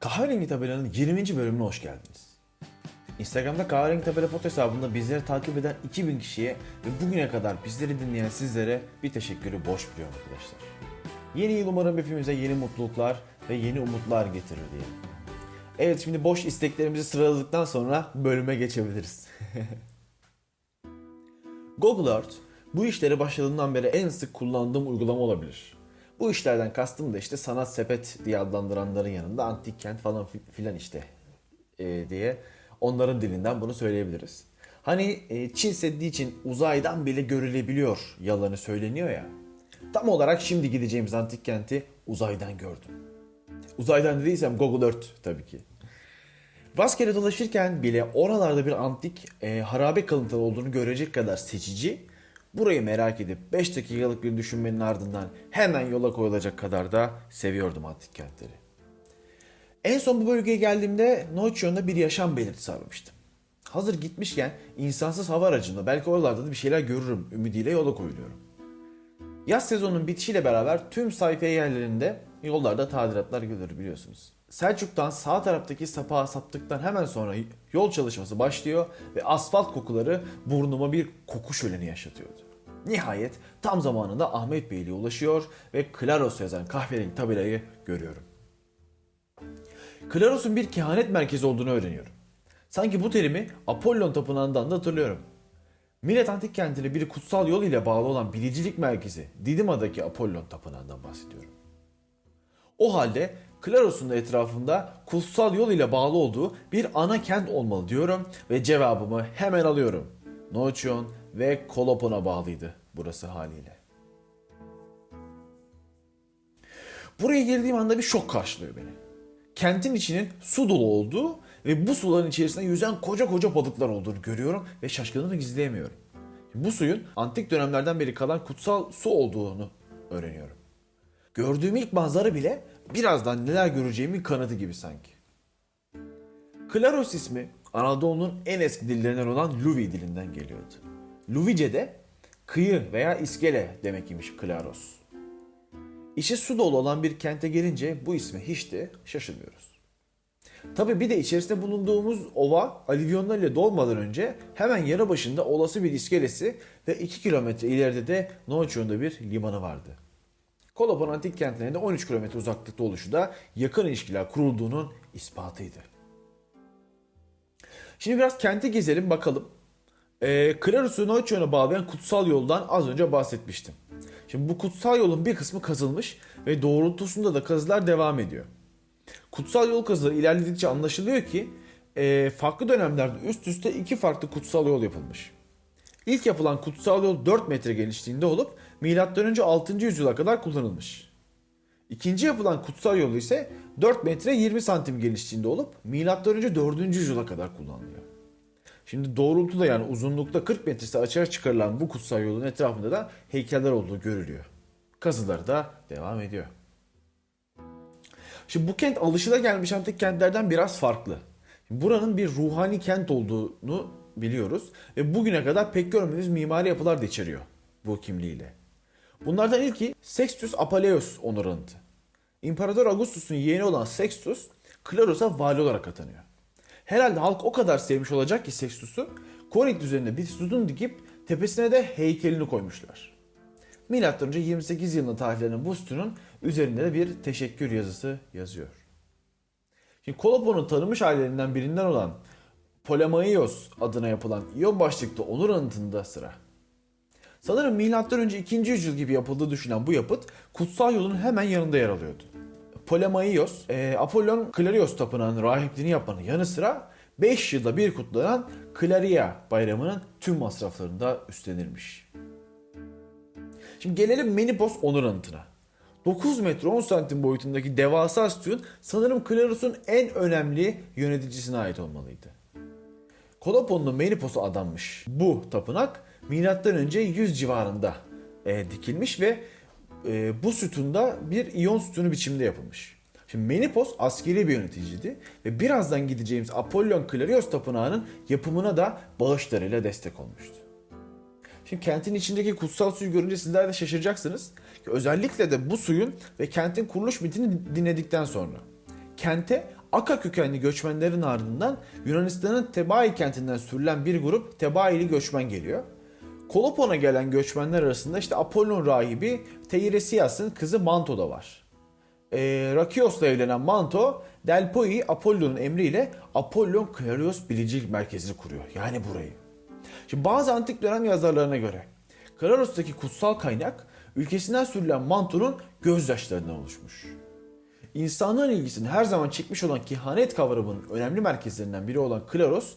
Kahverengi Tabela'nın 20. bölümüne hoş geldiniz. Instagram'da Kahverengi Tabela Pot hesabında bizleri takip eden 2000 kişiye ve bugüne kadar bizleri dinleyen sizlere bir teşekkürü borç biliyorum arkadaşlar. Yeni yıl umarım hepimize yeni mutluluklar ve yeni umutlar getirir diye. Evet şimdi boş isteklerimizi sıraladıktan sonra bölüme geçebiliriz. Google Earth bu işlere başladığımdan beri en sık kullandığım uygulama olabilir. Bu işlerden kastım da işte sanat sepet diye adlandıranların yanında antik kent falan fi- filan işte e, diye onların dilinden bunu söyleyebiliriz. Hani e, Çin Seddi için uzaydan bile görülebiliyor yalanı söyleniyor ya. Tam olarak şimdi gideceğimiz antik kenti uzaydan gördüm. Uzaydan dediysem Google Earth tabii ki. Rastgele dolaşırken bile oralarda bir antik e, harabe kalıntıları olduğunu görecek kadar seçici, burayı merak edip 5 dakikalık bir düşünmenin ardından hemen yola koyulacak kadar da seviyordum antik kentleri. En son bu bölgeye geldiğimde Noçyon'da bir yaşam belirtisi aramıştım. Hazır gitmişken insansız hava aracında belki oralarda da bir şeyler görürüm ümidiyle yola koyuluyorum. Yaz sezonunun bitişiyle beraber tüm sayfiye yerlerinde yollarda tadilatlar görülür biliyorsunuz. Selçuk'tan sağ taraftaki sapağa saptıktan hemen sonra yol çalışması başlıyor ve asfalt kokuları burnuma bir koku şöleni yaşatıyordu. Nihayet tam zamanında Ahmet Beyliğe ulaşıyor ve Klaros yazan kahverengi tabelayı görüyorum. Klaros'un bir kehanet merkezi olduğunu öğreniyorum. Sanki bu terimi Apollon tapınağından da hatırlıyorum. Millet antik kentine bir kutsal yol ile bağlı olan bilicilik merkezi Didima'daki Apollon tapınağından bahsediyorum. O halde Klaros'un da etrafında kutsal yol ile bağlı olduğu bir ana kent olmalı diyorum ve cevabımı hemen alıyorum. Noçyon ve Kolopon'a bağlıydı burası haliyle. Buraya girdiğim anda bir şok karşılıyor beni. Kentin içinin su dolu olduğu ve bu suların içerisinde yüzen koca koca balıklar olduğunu görüyorum ve şaşkınlığımı gizleyemiyorum. Bu suyun antik dönemlerden beri kalan kutsal su olduğunu öğreniyorum. Gördüğüm ilk manzara bile birazdan neler göreceğimin kanıtı gibi sanki. Klaros ismi Anadolu'nun en eski dillerinden olan Luvi dilinden geliyordu. Luvice de kıyı veya iskele demek imiş Klaros. İçi su dolu olan bir kente gelince bu isme hiç de şaşırmıyoruz. Tabi bir de içerisinde bulunduğumuz ova alüvyonlarıyla dolmadan önce hemen yanı başında olası bir iskelesi ve 2 kilometre ileride de Noçyon'da bir limanı vardı. Kolopon antik kentlerinde 13 kilometre uzaklıkta oluşu da yakın ilişkiler kurulduğunun ispatıydı. Şimdi biraz kenti gezelim bakalım. Ee, Klarus'u Noçyon'a bağlayan kutsal yoldan az önce bahsetmiştim. Şimdi bu kutsal yolun bir kısmı kazılmış ve doğrultusunda da kazılar devam ediyor. Kutsal yol kazıları ilerledikçe anlaşılıyor ki e, farklı dönemlerde üst üste iki farklı kutsal yol yapılmış. İlk yapılan kutsal yol 4 metre genişliğinde olup M.Ö. 6. yüzyıla kadar kullanılmış. İkinci yapılan kutsal yol ise 4 metre 20 santim genişliğinde olup M.Ö. 4. yüzyıla kadar kullanılıyor. Şimdi doğrultuda yani uzunlukta 40 metresi açığa çıkarılan bu kutsal yolun etrafında da heykeller olduğu görülüyor. Kazıları da devam ediyor. Şimdi bu kent alışılagelmiş antik kentlerden biraz farklı. Şimdi buranın bir ruhani kent olduğunu biliyoruz ve bugüne kadar pek görmediğimiz mimari yapılar da içeriyor bu kimliğiyle. Bunlardan ilki Sextus Apaleus onur. İmparator Augustus'un yeğeni olan Sextus, Klaros'a vali olarak atanıyor. Herhalde halk o kadar sevmiş olacak ki Sextus'u, Korint üzerinde bir sütun dikip tepesine de heykelini koymuşlar. Milattan önce 28 yılında tarihlenen bu sütunun üzerinde de bir teşekkür yazısı yazıyor. Şimdi Kolopon'un tanınmış ailelerinden birinden olan Ptolemaios adına yapılan İyon başlıklı onur anıtında sıra. Sanırım milattan önce 2. yüzyıl gibi yapıldığı düşünen bu yapıt kutsal yolun hemen yanında yer alıyordu. Ptolemaios, e, Apollon Klarios tapınağının rahipliğini yapmanın yanı sıra 5 yılda bir kutlanan Klaria bayramının tüm masraflarını da üstlenirmiş. Şimdi gelelim Menipos onur anıtına. 9 metre 10 santim boyutundaki devasa sütun sanırım Klaros'un en önemli yöneticisine ait olmalıydı. Koloponlu Menipos'a adanmış bu tapınak önce 100 civarında e, dikilmiş ve e, bu sütunda bir iyon sütunu biçiminde yapılmış. Şimdi Menipos askeri bir yöneticiydi ve birazdan gideceğimiz Apollon Klarios tapınağının yapımına da bağışlarıyla destek olmuştu. Şimdi kentin içindeki kutsal suyu görünce sizler de şaşıracaksınız. Özellikle de bu suyun ve kentin kuruluş mitini dinledikten sonra. Kente Aka kökenli göçmenlerin ardından Yunanistan'ın Tebai kentinden sürülen bir grup Tebaili göçmen geliyor. Kolopon'a gelen göçmenler arasında işte Apollon rahibi Teiresias'ın kızı Manto da var. Ee, Rakios'la evlenen Manto, Delpoi Apollon'un emriyle Apollon Klarios Bilicilik Merkezi'ni kuruyor. Yani burayı. Şimdi bazı antik dönem yazarlarına göre Klaros'taki kutsal kaynak ülkesinden sürülen Manto'nun gözyaşlarından oluşmuş. İnsanlığın ilgisini her zaman çekmiş olan kehanet kavramının önemli merkezlerinden biri olan Klaros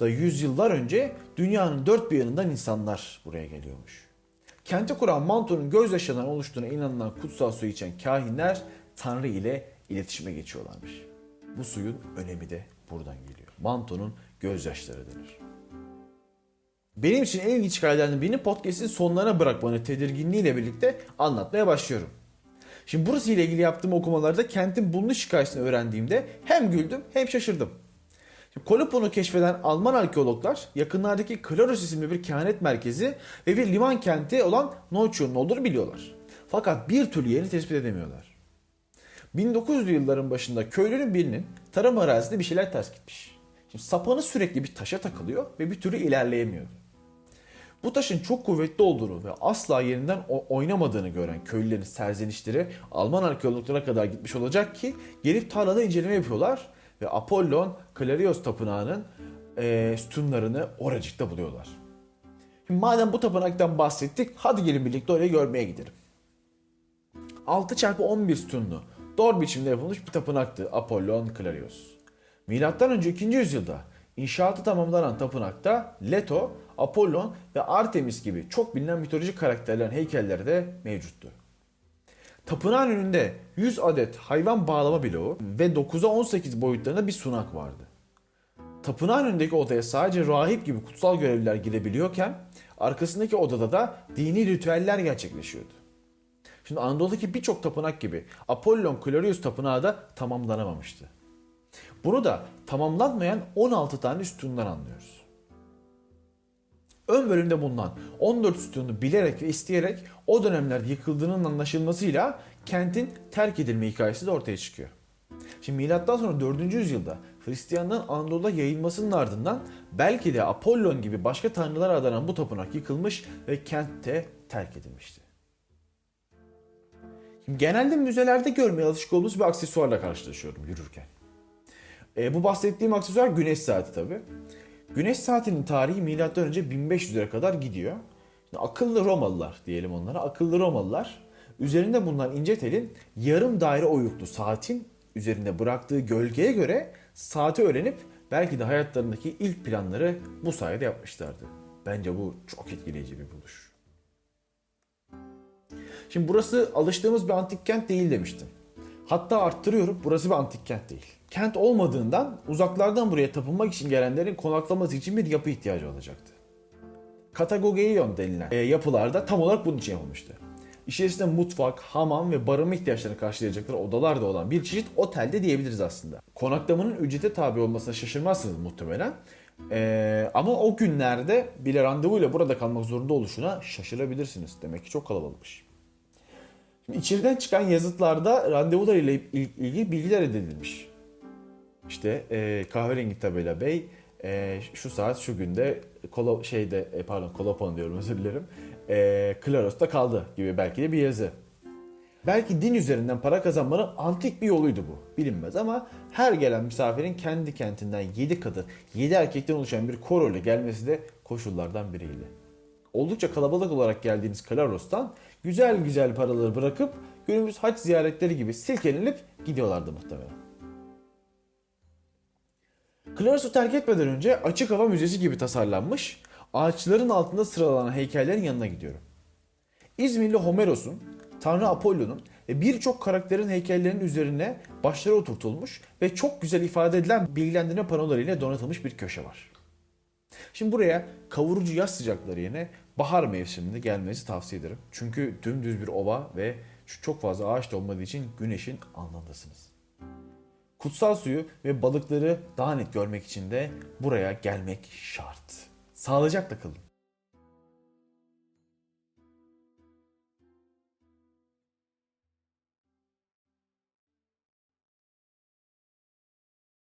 da yüzyıllar önce dünyanın dört bir yanından insanlar buraya geliyormuş. Kenti kuran Manto'nun gözyaşlarından oluştuğuna inanılan kutsal su içen kahinler Tanrı ile iletişime geçiyorlarmış. Bu suyun önemi de buradan geliyor. Manto'nun gözyaşları denir. Benim için en ilginç hikayelerden birini podcast'in sonlarına bırakmanı tedirginliğiyle birlikte anlatmaya başlıyorum. Şimdi burası ile ilgili yaptığım okumalarda kentin bulunuş hikayesini öğrendiğimde hem güldüm hem şaşırdım. Şimdi Kolopon'u keşfeden Alman arkeologlar yakınlardaki Klaros isimli bir kehanet merkezi ve bir liman kenti olan Neuschwan'ın olduğunu biliyorlar. Fakat bir türlü yerini tespit edemiyorlar. 1900'lü yılların başında köylünün birinin tarım arazisinde bir şeyler ters gitmiş. Şimdi sapanı sürekli bir taşa takılıyor ve bir türlü ilerleyemiyordu. Bu taşın çok kuvvetli olduğunu ve asla yerinden oynamadığını gören köylülerin serzenişleri Alman arkeologlara kadar gitmiş olacak ki gelip tarlada inceleme yapıyorlar ve Apollon Klarios tapınağının eee sütunlarını oracıkta buluyorlar. Şimdi madem bu tapınaktan bahsettik hadi gelin birlikte orayı görmeye gidelim. 6 çarpı 11 sütunlu doğru biçimde yapılmış bir tapınaktı Apollon Klarios. Milattan önce 2. yüzyılda inşaatı tamamlanan tapınakta Leto, Apollon ve Artemis gibi çok bilinen mitolojik karakterlerin heykelleri de mevcuttu. Tapınağın önünde 100 adet hayvan bağlama bloğu ve 9'a 18 boyutlarında bir sunak vardı. Tapınağın önündeki odaya sadece rahip gibi kutsal görevliler girebiliyorken arkasındaki odada da dini ritüeller gerçekleşiyordu. Şimdi Anadolu'daki birçok tapınak gibi Apollon Klarios tapınağı da tamamlanamamıştı. Bunu da tamamlanmayan 16 tane sütundan anlıyoruz. Ön bölümde bulunan 14 sütunu bilerek ve isteyerek o dönemlerde yıkıldığının anlaşılmasıyla kentin terk edilme hikayesi de ortaya çıkıyor. Şimdi milattan sonra 4. yüzyılda Hristiyanlığın Anadolu'da yayılmasının ardından belki de Apollon gibi başka tanrılara adanan bu tapınak yıkılmış ve kentte terk edilmişti. Şimdi genelde müzelerde görmeye alışık olduğumuz bir aksesuarla karşılaşıyorum yürürken. E, bu bahsettiğim aksesuar güneş saati tabi. Güneş saatinin tarihi önce 1500'lere kadar gidiyor. Şimdi akıllı Romalılar diyelim onlara. Akıllı Romalılar üzerinde bulunan ince telin yarım daire oyuklu saatin üzerinde bıraktığı gölgeye göre saati öğrenip belki de hayatlarındaki ilk planları bu sayede yapmışlardı. Bence bu çok etkileyici bir buluş. Şimdi burası alıştığımız bir antik kent değil demiştim. Hatta arttırıyorum burası bir antik kent değil. Kent olmadığından uzaklardan buraya tapınmak için gelenlerin konaklaması için bir yapı ihtiyacı olacaktı. Katagogeion denilen e, yapılarda tam olarak bunun için yapılmıştı. İçerisinde mutfak, hamam ve barınma ihtiyaçlarını karşılayacakları odalar da olan bir çeşit otelde diyebiliriz aslında. Konaklamanın ücrete tabi olmasına şaşırmazsınız muhtemelen. Ee, ama o günlerde bile randevuyla burada kalmak zorunda oluşuna şaşırabilirsiniz. Demek ki çok kalabalıkmış. İçeriden çıkan yazıtlarda randevular ile il- ilgili bilgiler edinilmiş. İşte e, kahverengi tabela bey e, şu saat şu günde kolo, şeyde e, pardon Kolopon diyorum özür dilerim. E, Klaros'ta kaldı gibi belki de bir yazı. Belki din üzerinden para kazanmanın antik bir yoluydu bu. Bilinmez ama her gelen misafirin kendi kentinden 7 kadın, 7 erkekten oluşan bir koro ile gelmesi de koşullardan biriydi. Oldukça kalabalık olarak geldiğiniz Klaros'tan güzel güzel paraları bırakıp günümüz haç ziyaretleri gibi silkelenip gidiyorlardı muhtemelen. Klaros'u terk etmeden önce açık hava müzesi gibi tasarlanmış, ağaçların altında sıralanan heykellerin yanına gidiyorum. İzmirli Homeros'un, Tanrı Apollon'un ve birçok karakterin heykellerinin üzerine başları oturtulmuş ve çok güzel ifade edilen bilgilendirme panolarıyla donatılmış bir köşe var. Şimdi buraya kavurucu yaz sıcakları yerine bahar mevsiminde gelmenizi tavsiye ederim. Çünkü dümdüz bir ova ve çok fazla ağaç da olmadığı için güneşin alnındasınız. Kutsal suyu ve balıkları daha net görmek için de buraya gelmek şart. Sağlıcakla kalın.